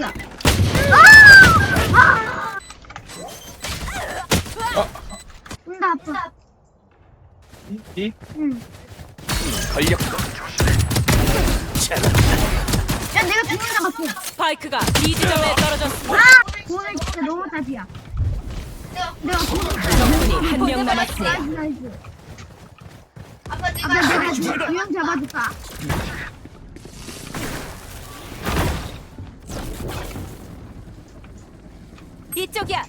깜짝이야. 나 아파. 이? 응. 걸렸고 야, 내가 두명 잡았어. 스파이크가 B 지점에 떨어졌습니다. 아! 오늘 진짜 너무 답이야. 내가 적군이 한 명 남았습니다. 나이스, 나이스. 아빠, 내가 두명 잡아줄까? 이쪽이야.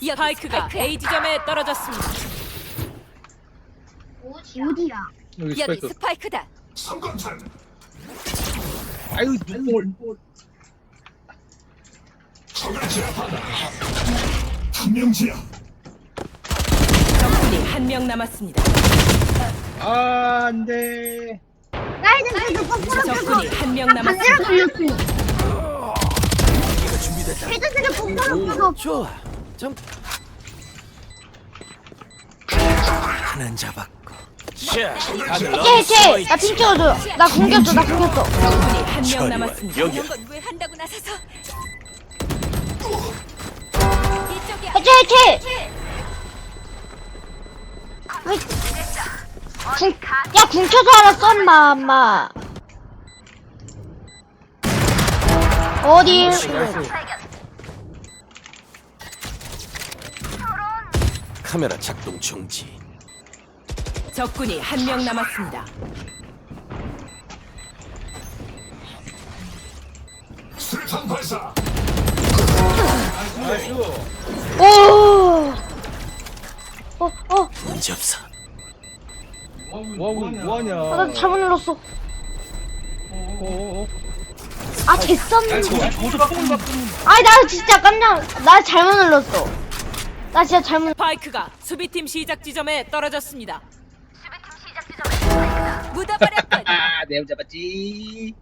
스파이크가 A 지점에 떨어졌습니다. 어디야? 여기 여기 스파이크. 스파이크다. 아유 눈물. 적군이 한 명 남았습니다. 아 안돼. 나이스, 그래도 거꾸로 적군이 펴서 한 명 반대로 남았습니다. 돌렸어. 헤드셋을 거꾸로 펴서 좋아 좀 하나는 잡았고 자 다들 쟤, 어디 쟤, 숨어있지 나핑 찍어줘. 나 궁겼어, 나 궁겼어. 적군이 한명 처리와 남았습니다. 여기야 왜 한다고 나서서? 이쪽이야. 쟤, 쟤. 왜? 궁, 야, 궁 켜서 하나 써, 임마, 임마. 어디? 카메라 작동 중지 적군이 한 명 남았습니다. 오! 어, 어, 문제 없어 뭐하고 뭐하냐. 아, 나 잘못 눌렀어. 어어어. 아, 됐었는데. 뽕을 바꾸는. 아이, 나 진짜 깜짝, 나 잘못 눌렀어. 나 진짜 잘못, 스파이크가 수비팀 시작 지점에 떨어졌습니다. 묻어버렸군. 아 내가 잡았지.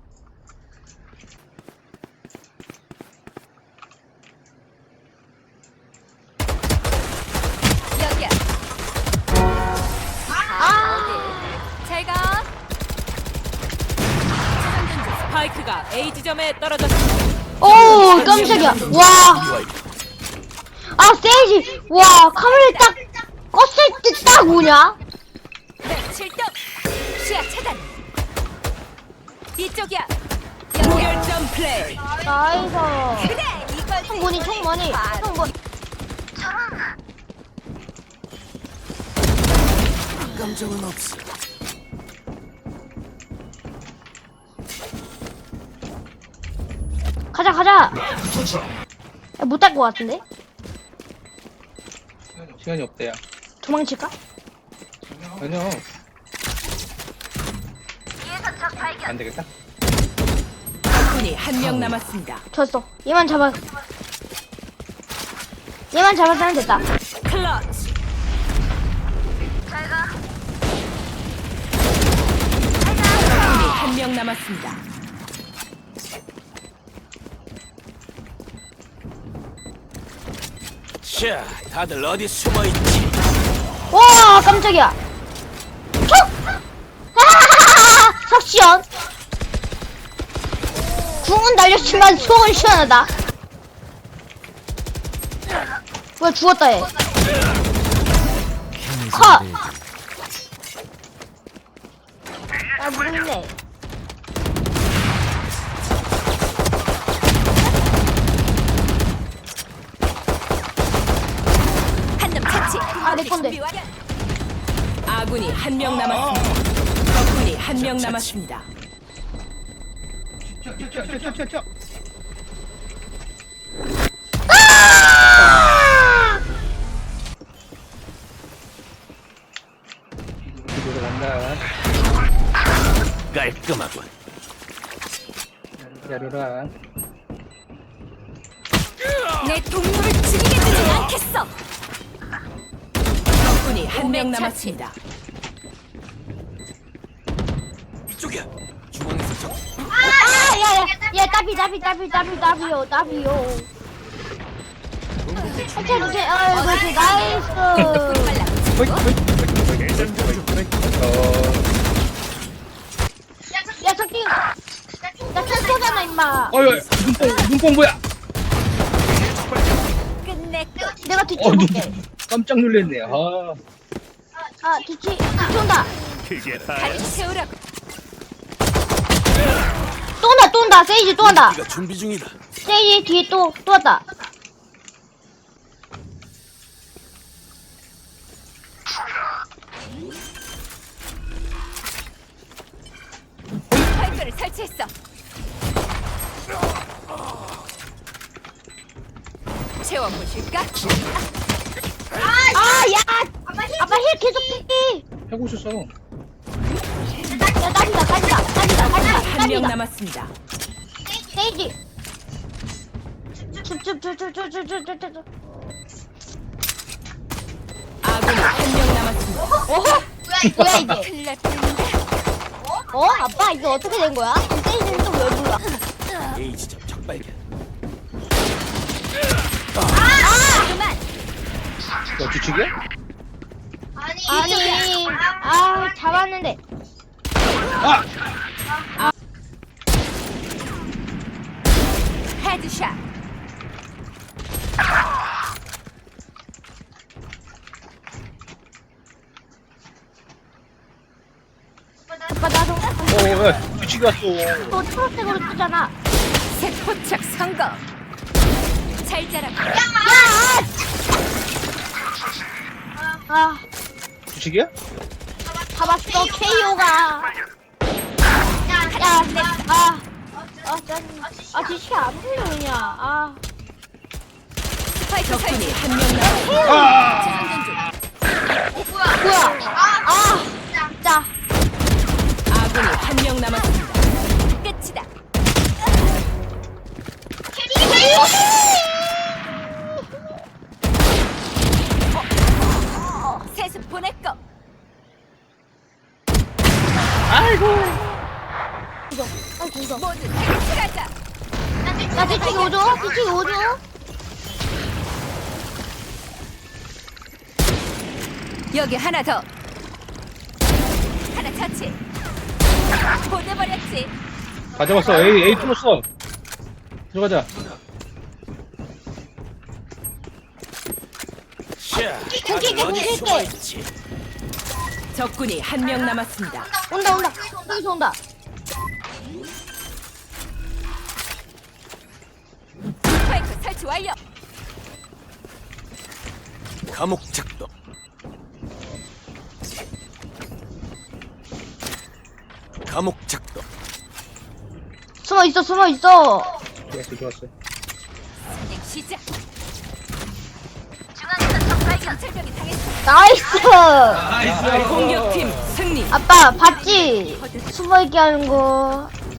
A 지점에 떨어졌습니다. 오, 깜짝이야. 와. 아, 세이지. 와, 카메라 딱 껐을 때 딱 오냐? 네, 7점. 시야 차단. 이쪽이야. 연결점 플레이. 나이스. 그래, 이걸 총무니, 총무니, 총무니. 감정은 없어 가자, 가자. 야, 못할 것 같은데? 시간이 없대야. 도망칠까? 아니요. 안 되겠다. 적군이 한 명 남았습니다. 졌어. 얘만 잡아. 얘만 잡았으면 됐다. 클러치. 적군이 한 명 남았습니다. 자 다들 어디 숨어 있지 와, 깜짝이야. 촉! 하하하하! 석시연. 궁은 날렸지만 속은 시원하다. 뭐야, 죽었다, 얘. 컷! 아, 모르겠네. 한점 차치. 아, 내 건데. 아군이 한 명 남았습니다. 적군이 한 명 남았습니다. 튀튀튀튀튀튀. 아! 이거로 간다. 깔끔하군 야르라. 명 남았습니다. 이쪽이야. 중앙에서 적. 아, 야야야 야 따비 따비 따비 따비 따비요 따비요 해체 해체 아이고 나이스 야 석기 나 철포잖아 임마 어이 눈뽕 눈뽕 뭐야? 끝내. 내가 뒤쪽 어, 볼게 깜짝 놀랐네. 아 아, 뒤치, 뒤치 온다. 또 온다, 또 온다. 세이지 또 온다. 네가 준비 중이다. 세이지 뒤에 또, 또 왔다. 스파이크를 설치했어. 채워보실까? 아, 야! 아빠 힐 계속 삐 하고 있었어 야, 따지다, 따지다, 따지다, 따지다, 한명 따지다. 남았습니다. 세이지. 줍줍줍줍줍줍줍줍줍. 아군이 한 명 남았습니다. 뭐야, 이게? 어? 아빠, 이거 어떻게 된 거야? 세이지는 또 왜 불러? A 지점 적 발견. 너 뒤치기야? 아니, 아, 잡았는데. 아 헤드샷. 아빠, 나도 어 야 뒤치기 왔어 또 초록색으로 뜨잖아. 세포착 성공. 잘 자라. 야! 아, 뒤치기야? 잡았어, KO가. 야, 아, 아, 짠. 아, 뒤치 안 불려, 그냥. 아. 적군이. 한 명 남았습니다. 아 재장전 중. 뭐야? 아, 진짜. 아군이 한 명 남았습니다. 끝이다. 세습 보냈고. 이거, 아이고, 이거. 모두 탈출하자. 야, 뒤치기 오죠? 뒤치기 오죠? 여기 하나 더. 하나 처치. 보내버렸지. 다 잡았어 A A 뚫었어 들어가자 어디 공격해. 적군이 한 명 남았습니다. 온다, 온다. 여기서 온다. 스파이크 설치 완료. 감옥 작동. 감옥 작동. 숨어 있어, 숨어 있어. 좋았어 좋았어 시작. 당했어. 나이스! 공격팀 승리. 아빠, 봤지? 숨어 있게 하는 거.